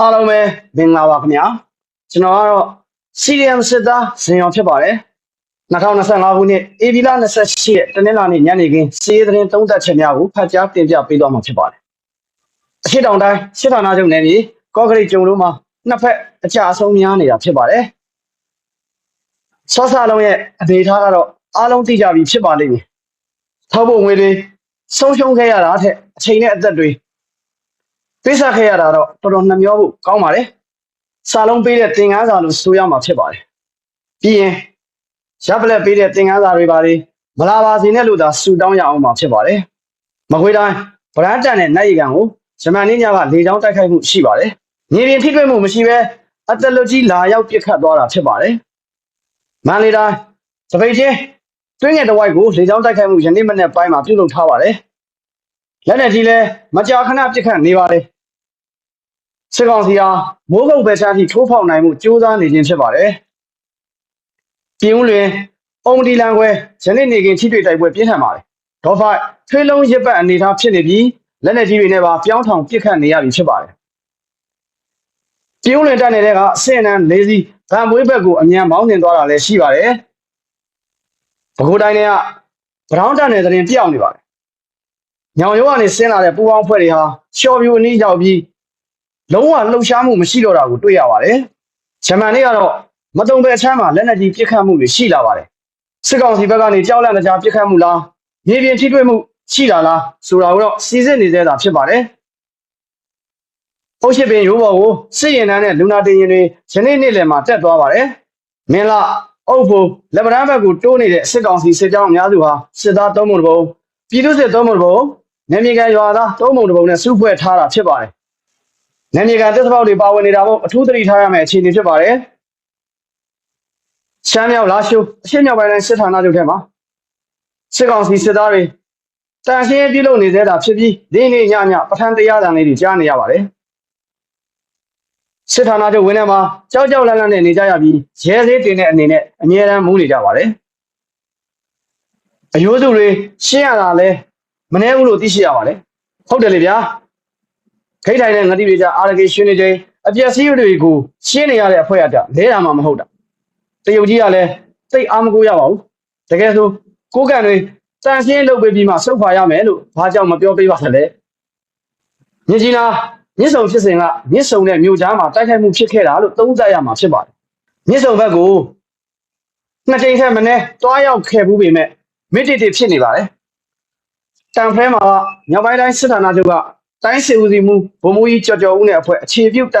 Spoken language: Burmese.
အားလုံးပဲမင်္ဂလာပါခင်ဗျာကျွန်တော်ကတော့ CDM စစ်သားဇင်ရောင်ဖြစ်ပါတယ်2025ခုနှစ်ဧပြီလ28ရက်တနင်္လာနေ့ညနေခင်းစီးရီးသတင်းသုံးသပ်ချက်များကိုဖတ်ကြားတင်ပြပေးသွားမှာဖြစ်ပါတယ်အရှိတောင်တိုင်းစစ်ဌာနချုပ်နယ်မြေကော့ကရိတ်ကျုံတို့မှာနှစ်ဖက်အကြအဆုံးများနေတာဖြစ်ပါတယ်ဆော့ဆာလုံးရဲ့အနေအထားကတော့အားလုံးသိကြပြီဖြစ်ပါလိမ့်မယ်ထောက်ဖို့ငွေတွေဆုံးရှုံးခဲ့ရတာအထက်အချိန်နဲ့အသက်တွေ ပေးဆက်ခဲ့ရတာတော့တော်တော်နှမျောဖို့ကောင်းပါတယ်။စာလုံးပေးတဲ့သင်ခန်းစာလို့ဆိုရမှာဖြစ်ပါတယ်။ပြီးရင်ရပ်ပလက်ပေးတဲ့သင်ခန်းစာတွေပါလေမလာပါစေနဲ့လို့သာဆူတောင်းရအောင်မှာဖြစ်ပါတယ်။မကွေးတိုင်းဗရန်တန်နဲ့နိုင်ရီကန်ကိုဂျမန်နေ့ညကလေကြောင်းတိုက်ခိုက်မှုရှိပါတယ်။မြေပြင်ထိတွေ့မှုမရှိဘဲအသက်လွတ်ကြီးလာရောက်ပစ်ခတ်သွားတာဖြစ်ပါတယ်။မန္တလေးတိုင်းသပိတ်ချင်းတွင်းငယ်တစ်ဝိုက်ကိုလေကြောင်းတိုက်ခိုက်မှုယနေ့မနေ့ပိုင်းမှာပြုလုပ်ထားပါတယ်။လက်နက်ကြီးလည်းမကြာခဏပစ်ခတ်နေပါတယ်။ စစ်ကောင်စီဟာမိုးကုတ်ပဲချမ်းထိထိုးဖောက်နိုင်မှုကြိုးစားနေခြင်းဖြစ်ပါတယ်။ပြည်ဦးလွင်အုံဒီလန်ခွဲယနေ့နေကင်ထိတွေ့တိုက်ပွဲပြင်းထန်ပါတယ်။ဒေါ်ဖိုက်ထွေးလုံးရစ်ပတ်အနေထားဖြစ်နေပြီးလက်နက်ကြီးတွေနဲ့ပါပြောင်းထောင်ပစ်ခတ်နေရပြီဖြစ်ပါတယ်။ပြည်ဦးလွင်တက်နေတဲ့ကအဆင့်အနှံလေးစီးဗန်မွေးဘက်ကိုအမြန်မောင်းနှင်သွားတာလည်းရှိပါတယ်။ပဲခူးတိုင်းကဗရောင်းတက်နေတဲ့တင်ပြောင်းနေပါတယ်။ညောင်ရိုးကနေဆင်းလာတဲ့ပူပေါင်းဖွဲ့တွေဟာချော်ပြူအနည်းရောက်ပြီး လုံးဝလှုပ်ရှားမှုမရှိတော့တာကိုတွေ့ရပါတယ်။ဂျမန်နေ့ကတော့မတုံပဲအချမ်းမှာလက်နက်ကြီးပစ်ခတ်မှုတွေရှိလာပါတယ်။စစ်ကောင်စီဘက်ကနေကြောက်လန့်ကြပစ်ခတ်မှုလားမြေပြင်ထိတွေ့မှုရှိလာလားဆိုတာကိုတော့စီစစ်နေသေးတာဖြစ်ပါတယ်။အုတ်ရှိပင်ရိုးပေါ်ကိုစစ်ရင်တန်းနဲ့လူနာတင်ရင်တွေယနေ့နေ့လယ်မှာတက်သွားပါတယ်။မင်းလာအုပ်ဖို့လက်ဗရန်ဘက်ကိုတိုးနေတဲ့စစ်ကောင်စီစစ်ကြောင်းအများစုဟာစစ်သားသုံးပုံတစ်ပုံပြည်သူစစ်သုံးပုံတစ်ပုံနေမြေကန်ရွာသားသုံးပုံတစ်ပုံနဲ့စုဖွဲ့ထားတာဖြစ်ပါတယ်။ နာမည်ကတက်သဘောက်တွေပါဝင်နေတာမို့အထူးသတိထားရမယ့်အခြေအနေဖြစ်ပါတယ်။ရှမ်းမြောက်လာရှိုးအရှေ့မြောက်ပိုင်းတိုင်းစစ်ဌာနချုပ်ထဲမှာစစ်ကောင်စီစစ်သားတွေတန်ရှင်းပြုလုပ်နေသေးတာဖြစ်ပြီးဒီနေ့ညညပထမတရားတန်လေးတွေကြားနေရပါတယ်။စစ်ဌာနချုပ်ဝင်းထဲမှာကြောက်ကြောက်လန့်လန့်နဲ့နေကြရပြီးရဲသေးတင်တဲ့အနေနဲ့အမြဲတမ်းမူးနေကြပါတယ်။အယိုးစုတွေရှင်းရတာလဲမနှဲဘူးလို့သိရှိရပါတယ်။ဟုတ်တယ်လေဗျာ။ ခိတ်ထိုင်တဲ့ငတိတွေကြအာရကေရှင်းနေချိန်အပျက်စီးတွေကိုရှင်းနေရတဲ့အဖွဲ့အတလဲတာမှမဟုတ်တာတရုတ်ကြီးကလည်းသိတ်အားမကိုရပါဘူးတကယ်ဆိုကိုးကန်တွေတန်ရှင်းလုပ်ပေးပြီးမှစုပ်ခွာရမယ်လို့ဘာကြောင့်မပြောပေးပါသလဲမြင်းကြီးနာမြစ်ဆုံဖြစ်စဉ်ကမြစ်ဆုံနဲ့မြို့ကြားမှာတိုက်ခိုက်မှုဖြစ်ခဲ့တာလို့သုံးသပ်ရမှာဖြစ်ပါတယ်မြစ်ဆုံဘက်ကိုနှစ်ကြိမ်ထက်မနည်းတွားရောက်ခဲ့ဘူးပေမဲ့မိတိတိဖြစ်နေပါတယ်တန်ဖဲမှာကမြောက်ပိုင်းတိုင်းစစ်ဌာနချုပ်က တိုင်းစစ်ဦးစီးမှုဗိုလ်မှူးကြီးကျော်ကျော်ဦးနဲ့အဖွဲ့အခြေပြုတပ်